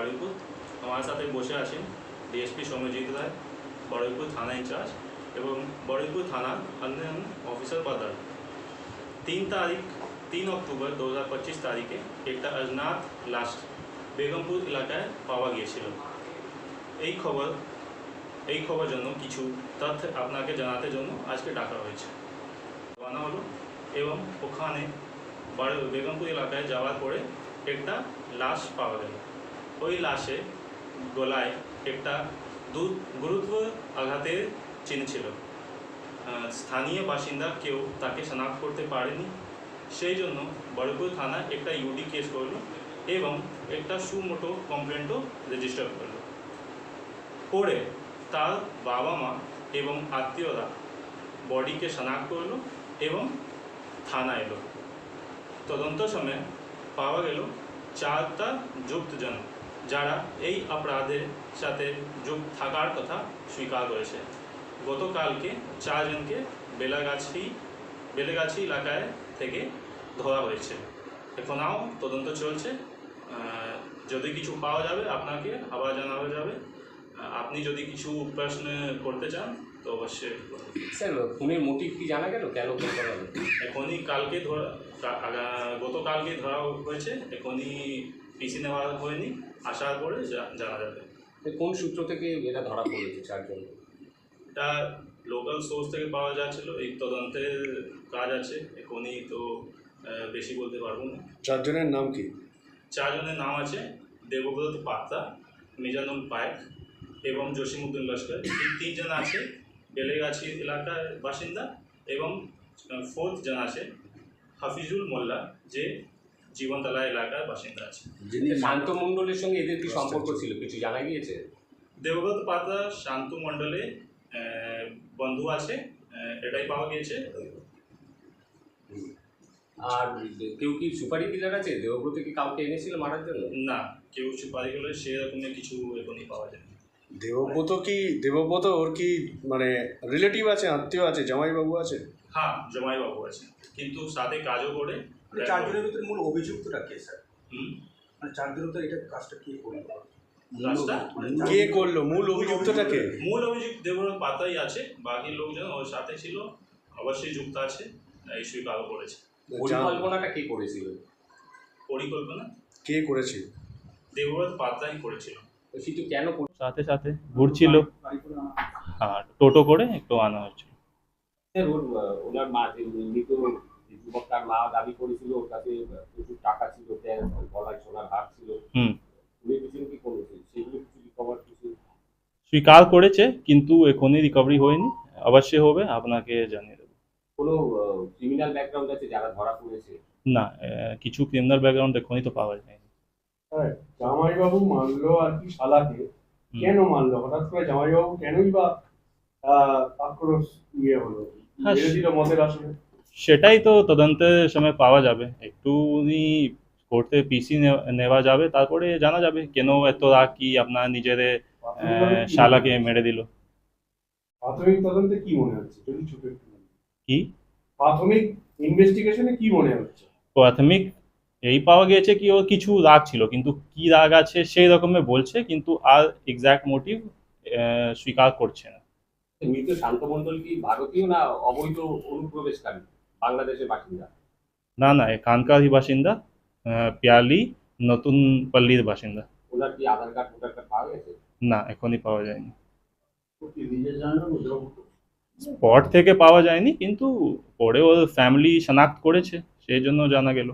বারুইপুর আমার সাথে বসে আছেন ডিএসপি সৌম্যজিৎ রায় বারুইপুর থানা ইনচার্জ এবং বারুইপুর থানা অন্যান্য অফিসার পদার তিন তারিখ, তিন অক্টোবর দু হাজার পঁচিশ তারিখে একটা অজনাথ লাশ বেগমপুর এলাকায় পাওয়া গিয়েছিল। এই খবর এই খবর জন্য কিছু তথ্য আপনাকে জানাতে জন্য আজকে ডাকা হয়েছে। জানা হলো এবং ওখানে বেগমপুর এলাকায় যাওয়ার পরে একটা লাশ পাওয়া গেল। ওই লাশে গলায় একটা গুরুত্ব আঘাতের চিহ্ন ছিল স্থানীয় বাসিন্দা কেউ তাকে শনাক্ত করতে পারেনি। সেই জন্য বড়পুর থানা একটা ইউডি কেস করল এবং একটা সুমোটো কমপ্লেন্টও রেজিস্টার করল। করে তার বাবা মা এবং আত্মীয়রা বডিকে শনাক্ত করল এবং থানা এলো। তদন্ত সময় পাওয়া গেল চারটা যুক্তজন। যারা এই অপরাধের সাথে যুক্ত থাকার কথা স্বীকার করেছে। গতকালকে চারজনকে বেলাগাছি বেলেগাছি এলাকায় থেকে ধরা হয়েছে। এখনও তদন্ত চলছে। যদি কিছু পাওয়া যাবে আপনাকে আবার জানানো যাবে। আপনি যদি কিছু প্রশ্ন করতে চান তো অবশ্যই। স্যার খুনের মোটিভ কি জানা গেল? কেন করা এখনই কালকে ধরা গতকালকে ধরা হয়েছে। এখনই পিসি নেওয়া হয়নি আসার পরে জানা যাবে। কোন সূত্র থেকে এটা ধরা পড়েছে চারজন? এটা লোকাল সোর্স থেকে পাওয়া যাচ্ছিল এই তদন্তের কাজ আছে এখনই তো বেশি বলতে পারব না। চারজনের নাম কি? চারজনের নাম আছে দেবব্রত পাত্তা মিজানুল পায়েক এবং জসিমুদ্দিন লস্কর। এই তিনজন আছে বেলেগাছি এলাকার বাসিন্দা এবং ফোর্থ জন আছে হাফিজুল মোল্লা যে জীবনতলা এলাকার বাসিন্দা আছে। যিনি শান্ত মণ্ডলের সঙ্গে এদের কি সম্পর্ক ছিল। কিছু জানা গিয়েছে? দেবব্রত পাতা শান্ত মণ্ডলে বন্ধু আছে এটাই পাওয়া গিয়েছে। আর কেউ কি সুপারি ডিলার আছে? দেবব্রত কি কাউকে এনেছিল মারার জন্য? না কেউ সুপারি করলে সেরকমের কিছু এখনই পাওয়া যায় দেবব্রত কি দেবব্রত ওর কি মানে রিলেটিভ আছে আত্মীয় আছে জামাইবাবু আছে? হ্যাঁ জমাইবাবু আছে। কিন্তু সাথে কাজও করে চারজনের ভিতরে মূল অভিযুক্তটা কে স্যার? মানে চারজনের ভিতরে এটা কাজটা কে করল? মানে কে করল? মূল অভিযুক্তটা কে? মূল অভিযোগ দেবরত পাতাই আছে বাকি লোকজন ওর সাথে ছিল অবশ্যই যুক্ত আছে এই স্বীকার করেছে পরিকল্পনাটা কে করেছিল? পরিকল্পনা? কে করেছে দেবব্রত পাত্রাই করেছিল। তো সেটা কেন? সাথে সাথে ঘুরছিল। আর টোটো করে একটু আনা হয়েছিল। স্যার, ওনার মা যুবক তার মা দাবি করেছিল ওর কাছে প্রচুর টাকা ছিল গলায় সোনার হার ছিল। উনি পিছনে কি করেছে? সেগুলো কিছু রিকভার কিছু স্বীকার করেছে কিন্তু এখনই রিকভারি হয়নি। অবশ্যই হবে আপনাকে জানিয়ে দেবো। কোনো ক্রিমিনাল ব্যাকগ্রাউন্ড আছে যারা ধরা পড়েছে? না আহ, কিছু ক্রিমিনাল ব্যাকগ্রাউন্ড এখনই তো পাওয়া যায়নি। হ্যাঁ, জামাইবাবু মানলো আর কি শালাকে। কেন মানলো? হঠাৎ করে জামাইবাবু কেনই বা আহ, আক্রোশ ইয়ে হলো? হ্যাঁ, মদের আসলে সেটাই তো তদন্তের সময় পাওয়া যাবে। একটু উনি কোর্টে পিসি নেওয়া যাবে তারপরে জানা যাবে কেন এত রাগ কি আপনার নিজের শালাকে মেরে দিল? প্রাথমিক তদন্তে কি মনে হচ্ছে? যদি ছোট কি? প্রাথমিক ইনভেস্টিগেশনে কি মনে হচ্ছে? প্রাথমিক এই পাওয়া গেছে কি ওর কিছু রাগ ছিল কিন্তু কি রাগ আছে সেই রকমের বলছে কিন্তু আর এক্সাক্ট মোটিভ স্বীকার করছে না। মৃত শান্ত মণ্ডল কি ভারতীয় না অবৈধ অনুপ্রবেশকারী? বাংলাদেশের বাসিন্দা? না না এখানকারই বাসিন্দা পিয়ালি নতুন পল্লীর বাসিন্দা। ওনার কি আধার কার্ড ভোটার কার্ড পাওয়া গেছে? না এখনই পাওয়া যায়নি। স্পট থেকে পাওয়া যায়নি কিন্তু পরে ওর ফ্যামিলি শনাক্ত করেছে সেই জন্য জানা গেল।